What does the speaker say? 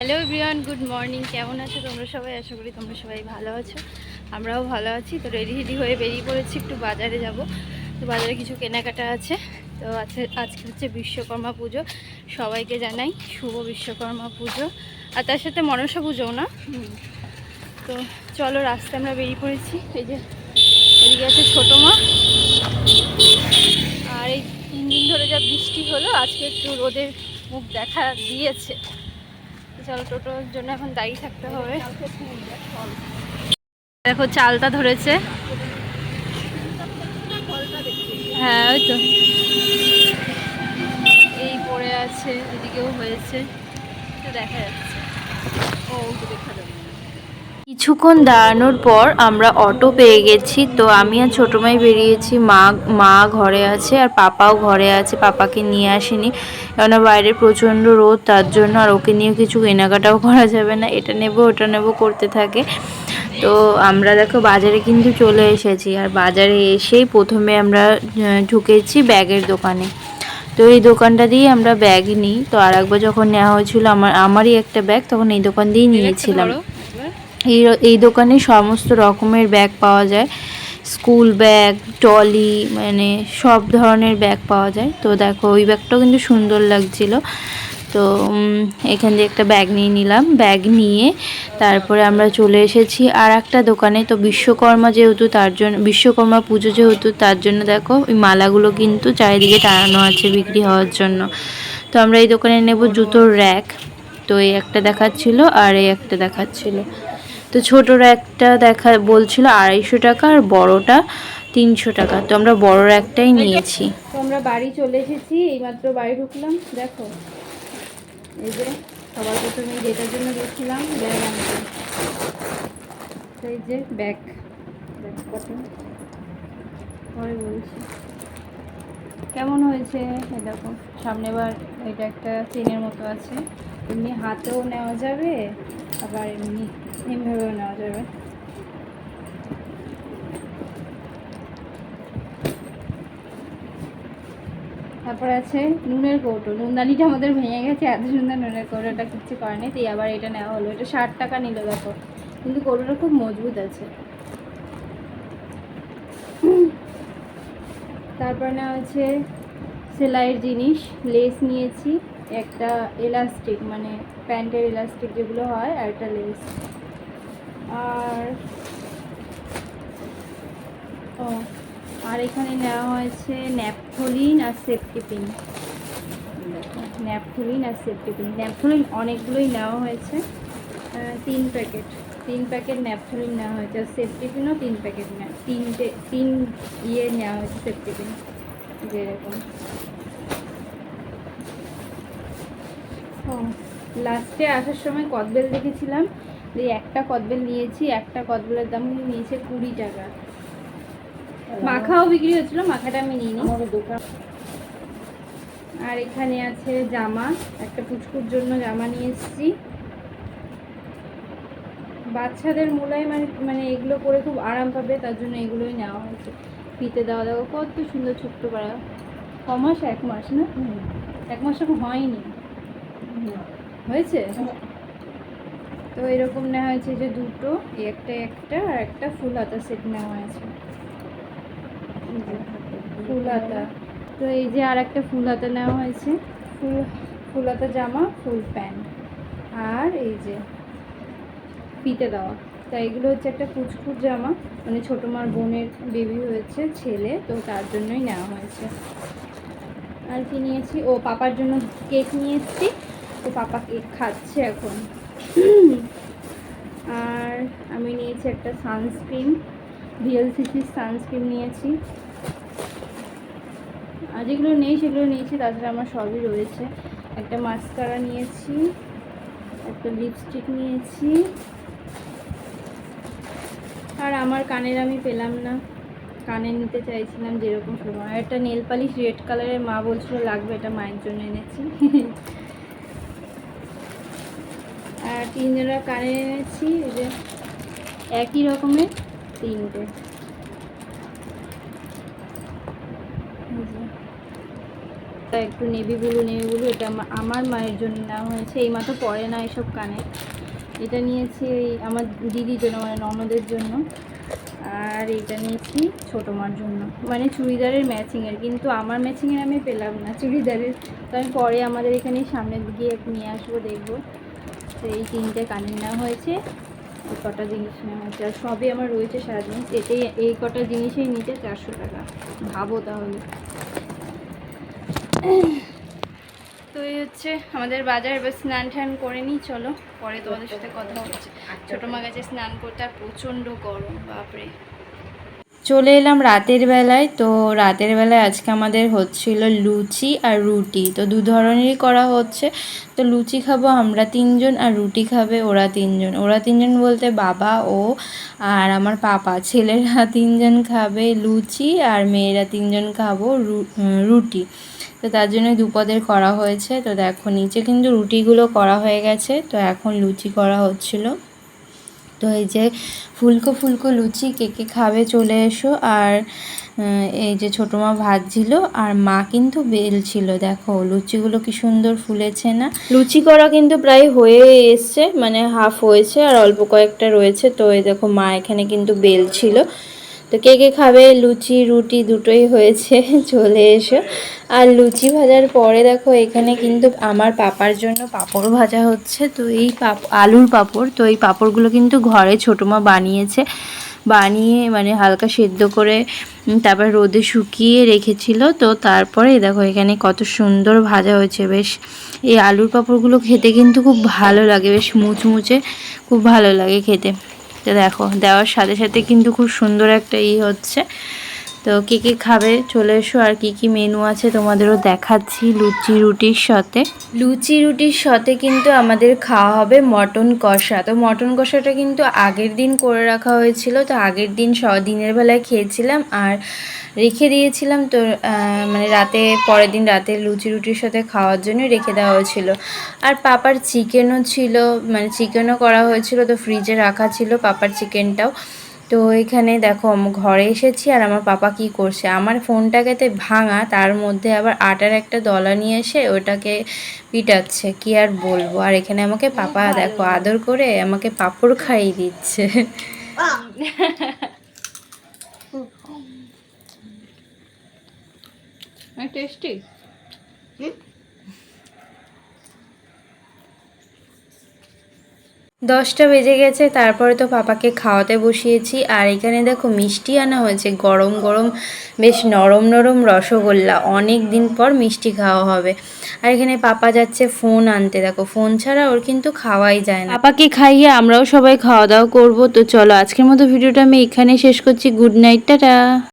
Hello everyone good morning কেমন আছো তোমরা সবাই? আশা করি তোমরা সবাই ভালো আছো। আমরাও ভালো আছি। তো রেডি রেডি হয়ে বেরিয়ে পড়েছি। একটু বাজারে যাব। তো বাজারে কিছু কেনাকাটা আছে। তো আছে, আজকে হচ্ছে বিশ্বকর্মা পুজো। সবাইকে জানাই শুভ বিশ্বকর্মা পুজো। আর তার সাথে মনসা পুজোও না? তো চলো রাস্তায় আমরা বেরিয়ে পড়েছি। এই যে, এদিকে আছে ছোটো মা। আর এই তিন দিন ধরে যা বৃষ্টি হলো, আজকে একটু রোদের মুখ দেখা দিয়েছে। চলো টোটোর জন্য এখন দাঁড়িয়ে থাকতে হবে। দেখো, চালটা ধরেছে। হ্যাঁ ওই তো। এই পড়ে আছে, এদিকেও হয়েছে। দেখা যাচ্ছে। ও দেখা যাবে। কিছুক্ষণ দাঁড়ানোর পর আমরা অটো পেয়ে গেছি। তো আমি আর ছোটো মাই বেরিয়েছি। মা মা ঘরে আছে আর পাপাও ঘরে আছে। পাপাকে নিয়ে আসেনি। কেননা বাইরে প্রচণ্ড রোদ তার জন্য আর ওকে নিয়ে কিছু কেনাকাটাও করা যাবে না। এটা নেব ওটা নেব করতে থাকে। তো আমরা দেখো বাজারে কিন্তু চলে এসেছি। আর বাজারে এসেই প্রথমে আমরা ঢুকেছি ব্যাগের দোকানে। তো এই দোকানটা দিয়ে আমরা ব্যাগ নিই। তো আর একবার যখন নেওয়া হয়েছিল আমার আমারই একটা ব্যাগ তখন এই দোকান দিয়েই নিয়েছিলাম। এই এই দোকানে সমস্ত রকমের ব্যাগ পাওয়া যায়। স্কুল ব্যাগ টলি মানে সব ধরনের ব্যাগ পাওয়া যায়। তো দেখো, ওই ব্যাগটাও কিন্তু সুন্দর লাগছিল। তো এখান দিয়ে একটা ব্যাগ নিয়ে নিলাম। ব্যাগ নিয়ে তারপরে আমরা চলে এসেছি আর একটা দোকানে। তো বিশ্বকর্মা যেহেতু তার জন্য বিশ্বকর্মা পুজো যেহেতু তার জন্য দেখো, ওই মালাগুলো কিন্তু চারিদিকে টানানো আছে বিক্রি হওয়ার জন্য। তো আমরা এই দোকানে নেব জুতোর র্যাক তো এই একটা দেখাচ্ছিল আর এই একটা দেখাচ্ছিল। তো ছোটোর একটা দেখা বলছিল আড়াইশো টাকা আর বড়টা তিনশো টাকা। তো আমরা বড়োর একটাই নিয়েছি। তো আমরা বাড়ি চলে এসেছি এইমাত্র বাড়ি ঢুকলাম দেখো। এই যে সবার প্রথমে যেটার জন্য গেছিলাম ব্যাগ আনতে। এই যে ব্যাগ। ব্যাগ কত? পরে বলছি। কেমন হয়েছে? এই দেখো সামনে বার এটা একটা চেনের মতো আছে। এমনি হাতেও নেওয়া যাবে আবার এমনি এমনিভাবেও নেওয়া যাবে। তারপর আছে নুনের কৌটো। নুনদানিটা আমাদের ভেঙে গেছে, এত সুন্দর নুনের কৌটোটা কিচ্ছু করেনি তাই আবার এটা নেওয়া হলো। এটা ষাট টাকা নিল, দেখো। কিন্তু কৌটোটা খুব মজবুত আছে। তারপর নেওয়া হচ্ছে সেলাইয়ের জিনিস, লেস নিয়েছি। একটা এলাস্টিক মানে প্যান্টের এলাস্টিক যেগুলো হয়, আর একটা লেস আর, ও, আর এখানে নেওয়া হয়েছে ন্যাপথলিন আর সেফটি পিন ন্যাপথলিন আর সেফটি পিন ন্যাপথলিন অনেকগুলোই নেওয়া হয়েছে। তিন প্যাকেট। তিন প্যাকেট ন্যাপথলিন নেওয়া হয়েছে। আর সেফটি পিনও তিন প্যাকেট নেওয়া তিনটে তিন ইয়ে নেওয়া হয়েছে সেফটি পিন যেরকম ও লাস্টে আসার সময় কদবেল দেখেছিলাম এই একটা কদবেল নিয়েছি একটা কদবেলের দাম নিয়েছে কুড়ি টাকা। মাখাও বিক্রি হচ্ছিল মাখাটা আমি নিইনি। আর এখানে আছে জামা একটা পুচকুর জন্য জামা নিয়ে এসেছি। বাচ্চাদের মূলায় মানে মানে এগুলো পরে খুব আরাম পাবে তার জন্য এগুলোই নেওয়া হয়েছে। ফিতে দেওয়া দেওয়া কত সুন্দর ছোট্ট পাড়া ক মাস? এক মাস না? এক মাস এখন হয়নি। হয়েছে? তো এরকম নেওয়া হয়েছে যে দুটো, একটা একটা আর একটা ফুল হাতা সেট নেওয়া হয়েছে। ফুল হাতা তো এই যে আর একটা ফুল হাতা নেওয়া হয়েছে। ফুল ফুল হাতা জামা, ফুল প্যান্ট। আর এই যে ফিতে দেওয়া। তা এগুলো হচ্ছে একটা কুচকুচ জামা। মানে ছোটো মার বোনের বেবি হয়েছে, ছেলে, তো তার জন্যই নেওয়া হয়েছে। আর কি নিয়েছি? ও, পাপার জন্য কেক নিয়ে এসেছি। তো পাপা কেক খাচ্ছে এখন। আর আমি নিয়েছি একটা সানস্ক্রিন ভিএলসিসির সানস্ক্রিন নিয়েছি। আর যেগুলো নেই সেগুলো নিয়েছি, তাছাড়া আমার সবই রয়েছে। একটা মাস্কারা নিয়েছি, একটা লিপস্টিক নিয়েছি। আর আমার কানের আমি পেলাম না। কানে নিতে চাইছিলাম যেরকম সময়। একটা নেল পালিশ রেড কালারের মা বলছিল, লাগবে এটা মায়ের জন্য এনেছি। আর তিনজনের কানে এনেছি যে একই রকমের তিনটে। একটু নেভি ব্লু এটা আমা- আমার মায়ের জন্য নেওয়া হয়েছে, এই মা তো পরে না এসব কানে। এটা নিয়েছি এই আমার দিদির জন্য মানে ননদের জন্য। আর এটা নিয়েছি ছোটো মার জন্য। মানে চুড়িদারের ম্যাচিংয়ের কিন্তু আমার ম্যাচিংয়ের আমি পেলাম না চুড়িদারের। তো আমি পরে আমাদের এখানে সামনের দিকে নিয়ে আসব, দেখব। তো এই তিনটে কানের নেওয়া হয়েছে। এই কটা জিনিস নেওয়া হয়েছে। আর সবই আমার রয়েছে সারা জিনিস এটাই, এই কটা জিনিসেই নিতে চারশো টাকা। ভাবো তাহলে। তো এই হচ্ছে আমাদের বাজার। এবার স্নান টান করে নিই। চলো, পরে তোমাদের সাথে কথা হচ্ছে ছোটো মা গেছে স্নান করতে, আর প্রচণ্ড গরম, বাপরে। চলে এলাম রাতের বেলায়। তো রাতের বেলায় আজকে আমাদের হচ্ছিল লুচি আর রুটি। তো দু ধরনেরই করা হচ্ছে। তো লুচি খাব আমরা তিনজন আর রুটি খাবে ওরা তিনজন। ওরা তিনজন বলতে বাবা, ও আর আমার পাপা। ছেলেরা তিনজন খাবে লুচি আর মেয়েরা তিনজন খাব রুটি। তো তার জন্য দুপদের করা হয়েছে। তো দেখো, নিচে কিন্তু রুটিগুলো করা হয়ে গেছে। তো এখন লুচি করা হচ্ছিল। তো এই যে ফুলকো ফুলকো লুচি, কে কে খাবে চলে এসো। আর এই যে ছোটো মা ভাজছিল, আর মা কিন্তু বেলছিল। দেখো, লুচিগুলো কি সুন্দর ফুলেছে না? লুচি করা কিন্তু প্রায় হয়ে এসছে মানে হাফ হয়েছে, আর অল্প কয়েকটা রয়েছে। তো এই দেখো, মা এখানে কিন্তু বেলছিল। তো কে কে খাবে? লুচি, রুটি দুটোই হয়েছে, চলে এসো। আর লুচি ভাজার পরে দেখো, এখানে কিন্তু আমার পাপার জন্য পাঁপড় ভাজা হচ্ছে। তো এই পাপ, আলুর পাঁপড়, তো এই পাঁপড়গুলো কিন্তু ঘরে ছোটো মা বানিয়েছে। বানিয়ে মানে হালকা সেদ্ধ করে তারপর রোদে শুকিয়ে রেখেছিল। তো তারপরে দেখো, এখানে কত সুন্দর ভাজা হয়েছে, বেশ। এই আলুর পাঁপড়গুলো খেতে কিন্তু খুব ভালো লাগে, বেশ মুচমুচে, খুব ভালো লাগে খেতে। দেখো দেওয়ার সাথে সাথে কিন্তু খুব সুন্দর একটা ই হচ্ছে। তো কী কী খাবে চলে এসো, আর কি কি মেনু আছে তোমাদেরও দেখাচ্ছি লুচি রুটির সাথে। লুচি রুটির সাথে কিন্তু আমাদের খাওয়া হবে মটন কষা। তো মটন কষাটা কিন্তু আগের দিন করে রাখা হয়েছিল, তো আগের দিন স, দিনের বেলায় খেয়েছিলাম আর রেখে দিয়েছিলাম, তো মানে রাতে, পরের দিন রাতে লুচি রুটির সাথে খাওয়ার জন্য রেখে দেওয়া হয়েছিল। আর পাপার চিকেনও ছিল মানে চিকেনও করা হয়েছিল, তো ফ্রিজে রাখা ছিল পাপার চিকেনটাও তো এখানে দেখো আম- ঘরে এসেছি আর আমার পাপা কি করছে? আমার ফোনটাকেতে ভাঙা তার মধ্যে আবার আটার একটা দলা নিয়ে এসে ওটাকে পিটাচ্ছে। কি আর বলব? আর এখানে আমাকে পাপা দেখো আদর করে আমাকে পাপড় খাইয়ে দিচ্ছে। টেস্টি? দশটা বেজে গেছে, তারপরে তো পাপাকে খাওয়াতে বসিয়েছি। আর এখানে দেখো মিষ্টি আনা হয়েছে, গরম গরম, বেশ নরম নরম রসগোল্লা। অনেক দিন পর মিষ্টি খাওয়া হবে। আর এখানে পাপা যাচ্ছে ফোন আনতে। দেখো, ফোন ছাড়া ওর কিন্তু খাওয়াই যায় না। পাপাকে খাইয়ে আমরাও সবাই খাওয়া দাওয়া করব। তো চলো, আজকের মতো ভিডিওটা আমি এখানে শেষ করছি। Good night, tata.